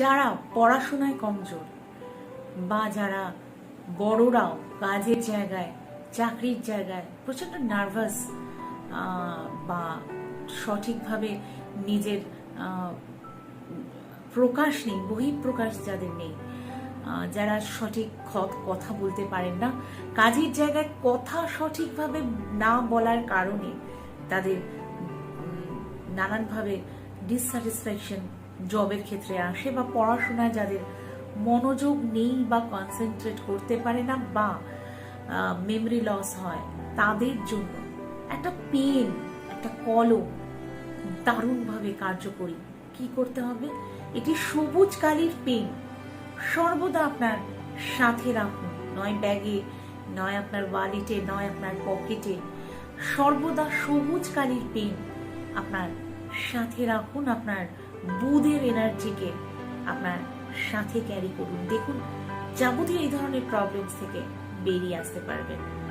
যারা পড়াশোনায় কমজোর বা যারা বড়রাও কাজের জায়গায়, চাকরির জায়গায় প্রচণ্ড নার্ভাস বা সঠিকভাবে নিজের প্রকাশ নেই, বহিঃপ্রকাশ যাদের নেই যারা সঠিক কথা বলতে পারেন না, কাজের জায়গায় কথা সঠিকভাবে না বলার কারণে তাদের নানানভাবে ডিসস্যাটিসফ্যাকশন জবের ক্ষেত্রে আসে বা পড়াশোনায় যাদের মনোযোগ নেই বা কনসেন্ট্রেট করতে পারে না বা মেমরি লস হয়, তাদের জন্য একটা পেন একটা কলম দারুণভাবে কার্যকরী। কি করতে হবে? এটি সবুজ কালির পেন সর্বদা আপনার সাথে রাখুন। নয় ব্যাগে, নয় আপনার ওয়ালেটে নয় আপনার পকেটে সর্বদা সবুজ কালির পেন আপনার সাথে রাখুন আপনার বুধের এনার্জিকে আপনার সাথে ক্যারি করুন। দেখুন, যাবতীয় এই ধরনের প্রবলেমস থেকে বেরিয়ে আসতে পারবেন।